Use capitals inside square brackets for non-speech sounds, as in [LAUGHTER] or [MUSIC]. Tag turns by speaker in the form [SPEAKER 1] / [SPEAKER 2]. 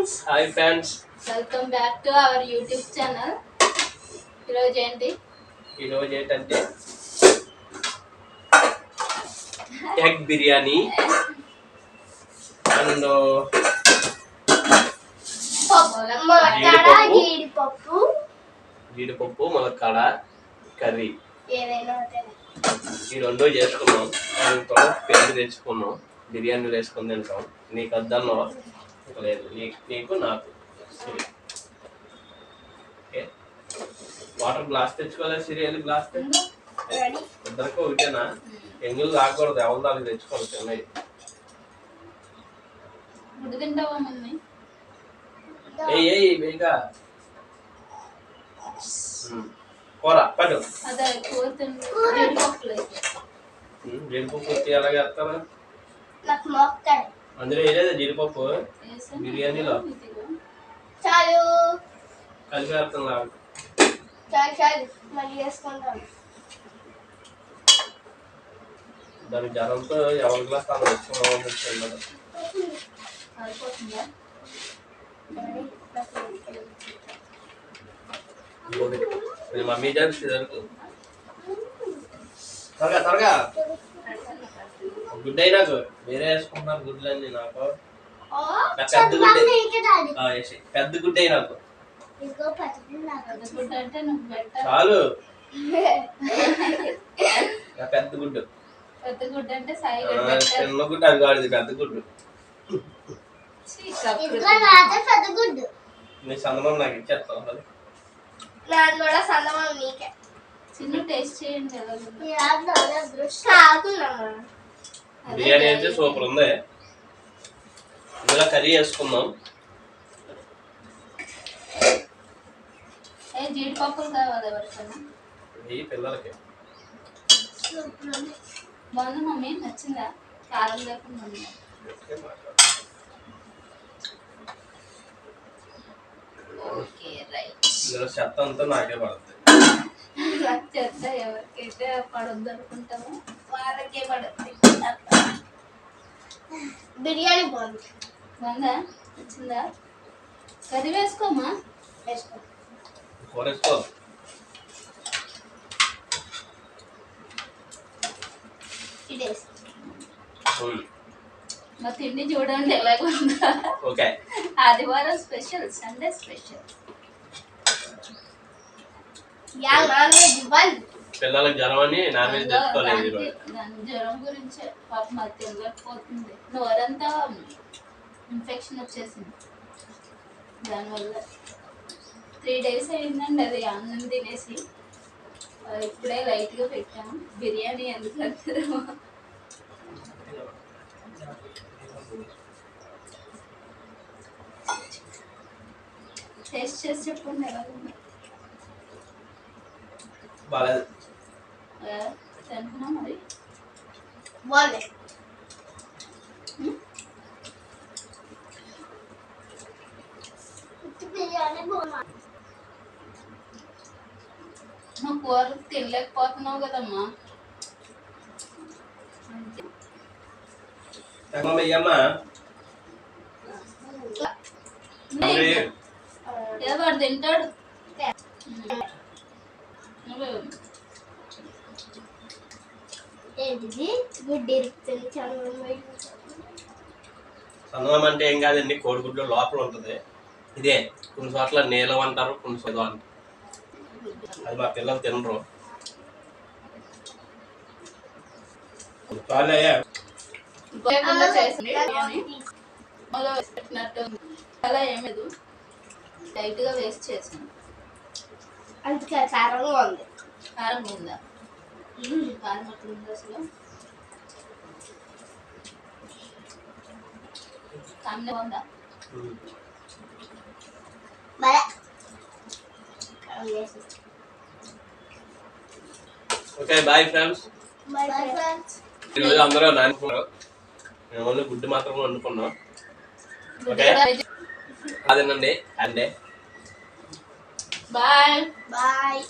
[SPEAKER 1] Friends
[SPEAKER 2] hi friends
[SPEAKER 1] welcome back to our YouTube channel ఈరోజు ఏంటి
[SPEAKER 2] ఈరోజు ఏంటంటే ఎగ్ బిర్యానీ అండ్
[SPEAKER 1] ములక్కాడ
[SPEAKER 2] జీడిపప్పు.
[SPEAKER 1] జీడిపప్పు.
[SPEAKER 2] ములక్కాడ కర్రీ. ఈ రెండు చేసుకున్నాం. దాంతో పెరుగు తెచ్చుకున్నాం. బిర్యానీలు వేసుకొని తింటాం. నీకు వద్దన్నావా ఇంకా లేదు. నీకు నాకు. సరే. ఓకే. వాటర్ గ్లాస్ తెచ్చుకోలేదు సీరియల్ గ్లాస్?
[SPEAKER 1] రెడీ
[SPEAKER 2] ఇద్దరికి ఒకటేనా? ఎంగులు తాగకూడదు ఎవరు దానికి తెచ్చుకోవాలి ఏయ్ ఏయ్ బేగా ఉమ్. కూర జీడిపప్పు
[SPEAKER 1] నాకు మొక్కాడు
[SPEAKER 2] అందులో వేయలేదు జీడిపప్పు
[SPEAKER 1] వేసాను.
[SPEAKER 2] బిర్యానీలో
[SPEAKER 1] ఇదిగో.
[SPEAKER 3] చాలు
[SPEAKER 2] కలిపి వేస్తాం లాగా
[SPEAKER 3] చాలు చాలు మళ్ళీ వేసుకుంటాం
[SPEAKER 2] దాని జ్వరంతో ఎవరి గ్లాస్ తాను తెచ్చుకోవాలి
[SPEAKER 1] సరిపోతుందా
[SPEAKER 2] ఇది మమ్మీ చేసి త్వరగా త్వరగా గుడ్ అయి నాకు వేరే వేసుకుంటున్నారు గుడ్లన్నీ నాకు. నా పెద్ద గుడ్డే. పెద్ద గుడ్డే నాకు. చాలు. [LAUGHS] పెద్ద గుడ్డు.
[SPEAKER 1] పెద్ద గుడ్డ అంటే
[SPEAKER 2] చిన్న గుడ్డు అది కాదు పెద్ద గుడ్డు.
[SPEAKER 3] పెద్ద గుడ్డు.
[SPEAKER 2] నీ సందమం నాకు ఇచ్చేస్తాను అది
[SPEAKER 3] నాది కూడా సందమా
[SPEAKER 1] చిన్న టేస్ట్ చేయండి అదే
[SPEAKER 2] బిర్యానీ అయితే. సూపర్ ఉంది. ఇందులో కర్రీ వేసుకుందాం ఈ పిల్లలకి.
[SPEAKER 1] బాగుంది మమ్మీ నచ్చిందా? కారం లేకుండా ఉంది. Okay right.
[SPEAKER 2] ఇందులో చెత్త అంతా నాకే పడుతుంది.
[SPEAKER 1] చెత్త ఎవరికైతే పడొద్దు అనుకుంటామో వాళ్ళకే పడుతుంది.
[SPEAKER 3] బిర్యానీ బాగుంది.
[SPEAKER 1] బాగుందా నచ్చిందా? కర్రీ వేసుకోమా?
[SPEAKER 3] వేసుకో.
[SPEAKER 2] వేసుకో.
[SPEAKER 1] మా తిండి చూడండి ఎలాగుందా
[SPEAKER 2] ఓకే.
[SPEAKER 1] ఆదివారం special Sunday special.
[SPEAKER 3] Yeah non veg
[SPEAKER 2] పిల్లలకి జ్వరం అని నాన్ వెజ్ తెచ్చుకోలేదు ఈరోజు.
[SPEAKER 1] దాని జ్వరం గురించే పాప మాకు తినలేకపోతుంది నోరంతా ఇన్ఫెక్షన్ వచ్చేసింది. దానివల్ల త్రీ డేస్ అయిందండి అది అన్నం తినేసి. ఇప్పుడే లైట్గా పెట్టాము. బిర్యానీ ఎందుకు అంటారు? టేస్ట్ చేసి చెప్పండి
[SPEAKER 2] బాగాలేదు.
[SPEAKER 1] తింటున్నా మరి?
[SPEAKER 3] బాగుంది
[SPEAKER 1] నువ్వు కూర తినలేకపోతున్నావు కదమ్మా. వాడు తింటాడు. నువ్వు
[SPEAKER 3] ఏంటిది? గుడ్డి ఇరుకుతుంది చాలా
[SPEAKER 2] సందమం అంటే ఏం కాదండి కోడిగుడ్డు లోపల ఉంటుంది. ఇదే కొన్ని చోట్ల నీలం అంటారు కొన్ని చోట్ల అంటారు. అది మా పిల్లలు తినరు.
[SPEAKER 1] అలా ఏం లేదు. లైట్గా వేస్ట్ చేసాను
[SPEAKER 3] అందుకే కారంగా ఉంది
[SPEAKER 1] కారం ఉందా కారం ఎట్లా ఉంది అసలు కారం ఉందా
[SPEAKER 3] మరి
[SPEAKER 2] okay bye friends
[SPEAKER 3] bye friends
[SPEAKER 2] ఈరోజు అందరూ నానుకున్నారు మేము ఓన్లీ గుడ్డు మాత్రం వండుకున్నాం. ఓకే? అదేనండి అండే
[SPEAKER 1] బాయ్
[SPEAKER 3] బాయ్